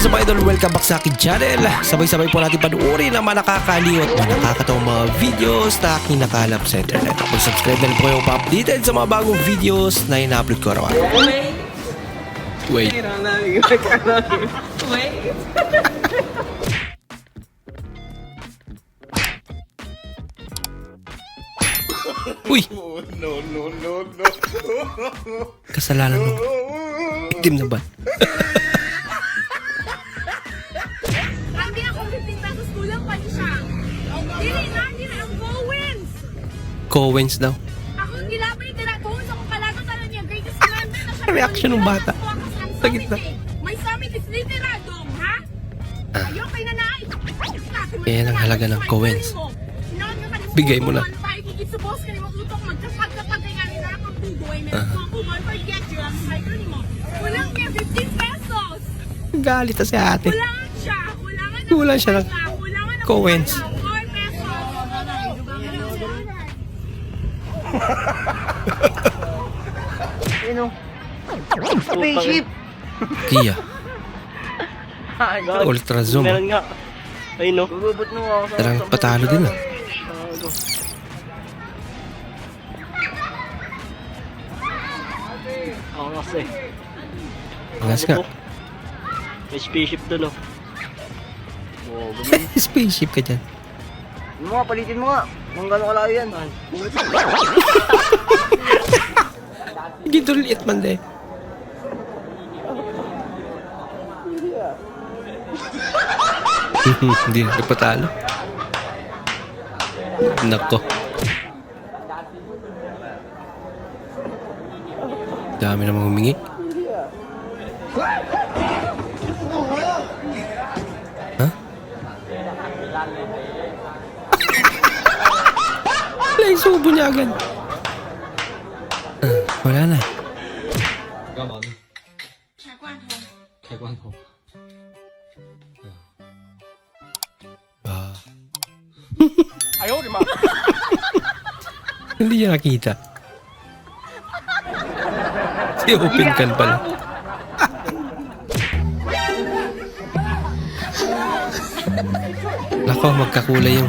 is up idol? Welcome back sa akin channel. Sabay-sabay po natin panuorin ang mga nakakaliw at mga nakakatawang mga videos na aking nakalap sa internet. Kung subscribe na rin po kayo pa-updated sa mga bagong videos na ina-upload ko araw Wait. Wait. Wait. Uy! Kasalanan mo. Itim na ba? na siya. Reaction ng bata. Sa gitna. May summit is literadong, ha? Ah. Ayaw kay nanay. Yan ang halaga ng Cowens. Bigay mo na. Ah. kung kuman forget you. Ang cycle ni mo. Kulang niya 15 pesos. Galit na si ate. Kulangan siya. Kulangan ng Cowens. Spaceship. Kia. Ultra zoom. Meron nga. Ayun no. Gugubot mo ako sa Tarang patalo din ah. Ako kasi. Angas nga. May spaceship doon oh. Oo, ganun. Spaceship ka dyan. Ano mo nga, palitin mo nga. Kung gano'ng kalayo yan. Gito liit man de. Hindi na nagpatalo. Nako. Dami namang humingi. Ha? Wala yung subo niya agad. Ah, wala na. Ah. Hindi niya nakita. Si open can pala. Nako, magkakulay yung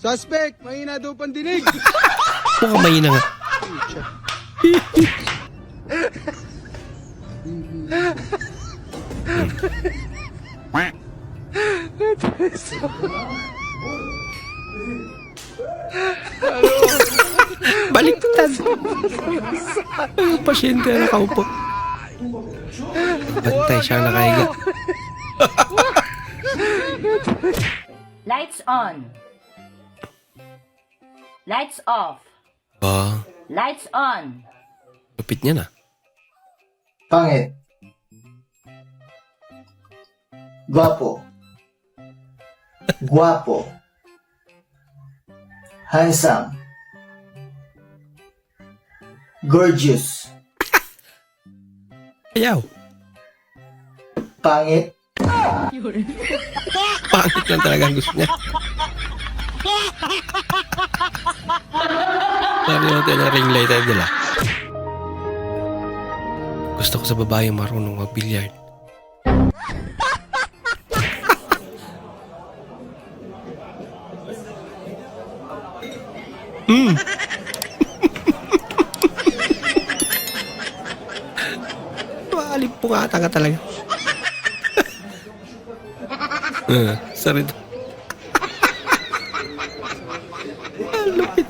Suspect, mahina daw pandinig. Mukhang mahina nga. Baliktad. Ang pasyente na nakaupo. Bantay siya nakahiga. Lights on. Lights off. Ah, Lights on. lupit niya na. Pangit. Gwapo. Gwapo. Handsome. Gorgeous. Ayaw. Pangit. Pangit lang talaga ang gusto niya. Sabi natin ang ring light ay dala. Gusto ko sa babae marunong mag-billiard. Hmm. Maalim po nga talaga. Uh, sorry.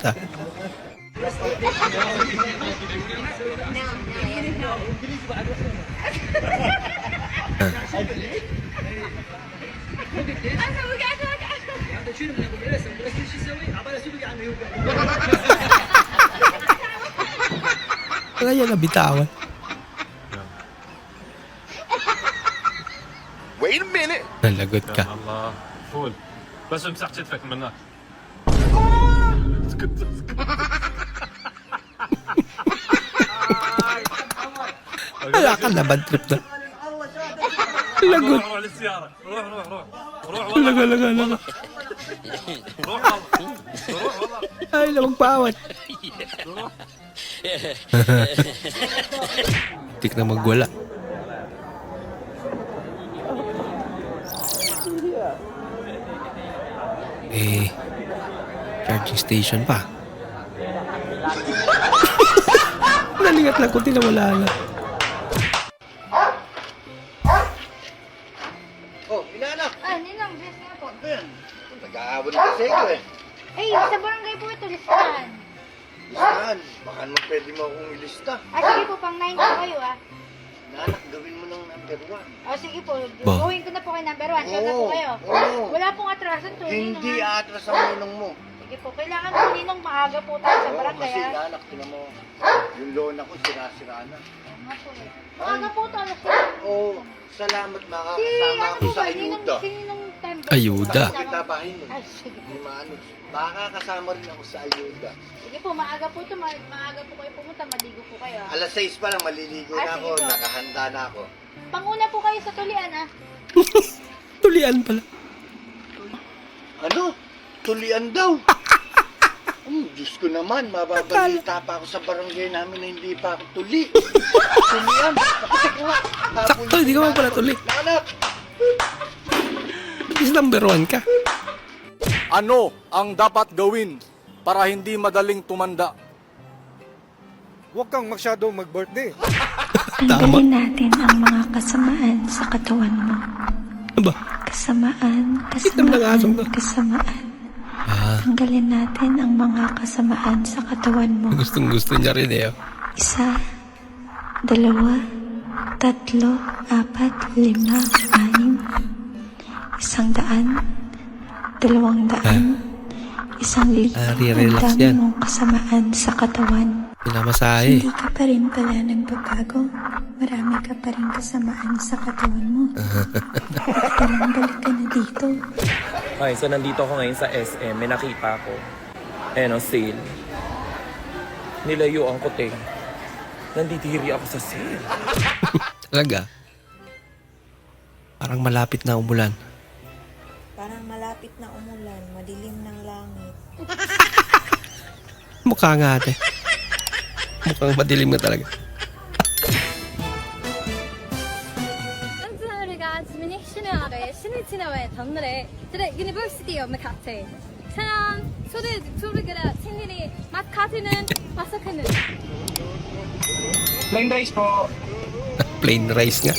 Ang lupit ah. Wala yan nabitawan. Wait a Nalagot ka. الله فول بس امسح كتفك منك Wala ka na, bad trip na. Lagot. روح روح للسيارة روح روح روح روح Laga, laga, laga. روح والله روح والله Ay, na magpaawat. Tik na magwala. Eh, charging station pa. Nalingat lang kung tinawala na. Oh, inanak. Ah, ninang, bless nga po. Nag-aawal kasi ko eh. Ay, sa barangay po ito, listahan. Saan? Baka naman pwede mo akong ilista. Ah, sige po, pang 9 po kayo ah. Nanak, gawin mo ng number one. O, sige po, Ba? gawin ko na po kayo number 1. Sure na po kayo. oo. Wala pong atrasan to, Hindi ninong. ah. atras ang ninong mo. Sige po, kailangan po ninong maaga po tayo sa Oo, barangay kasi ah. nanak, tinan mo. Yung lona ko, sira-sira na. Oo nga po eh. Maaga po alas sila. Oo, salamat Si, makakasama ano po sa ninong, ayuda. Ayuda. Bakit kita bahin mo? Ay, sige. Hindi maano. Makakasama rin ako sa ayuda. Sige po, maaga po to, ma- maaga po kayo pumunta, maligo po kayo ah. Alas 6 pa lang, maliligo Ah, na sige ako. po. Nakahanda na ako. Panguna po kayo sa tulian ah. Tulian pala. Ano? Tulian daw. Hmm, Diyos ko naman, mababalita pa ako sa barangay namin na hindi pa ako tuli. Tulian. Bakit nga? Sakto, hindi ka man pala tuli. Nanak! Is number one ka. Ano ang dapat gawin para hindi madaling tumanda? Huwag kang masyadong mag-birthday. Tama. Tanggalin natin ang mga kasamaan sa katawan mo. Aba, Kasamaan, Itam ng asong to. kasamaan, kasamaan. Ah, Tanggalin natin ang mga kasamaan sa katawan mo. gustong gusto niya rin eh. oh. Isa, dalawa, tatlo, apat, lima, anim, isang daan, dalawang daan, isang libo. Ah, Ang dami yan. mong kasamaan sa katawan. Pinamasahe. Hindi ka pa rin pala nagbabago. Marami ka pa rin kasamaan sa katawan mo. Kailangan balik dito. Okay, so nandito ako ngayon sa SM. May nakita ako. Ayan o, sale. Nilayuan ko, te. Nandidiri ako sa sale. Talaga. Parang malapit na umulan. Parang malapit na umulan, madilim ng langit. Mukha nga ate. Mukhang madilim na talaga. 저의 신을 지나와의 단물에 드레 유니버시티 오메 카테 사랑 소리 투르그라 신일이 맛 카트는 마사크는 Plain rice po. Plain rice nga.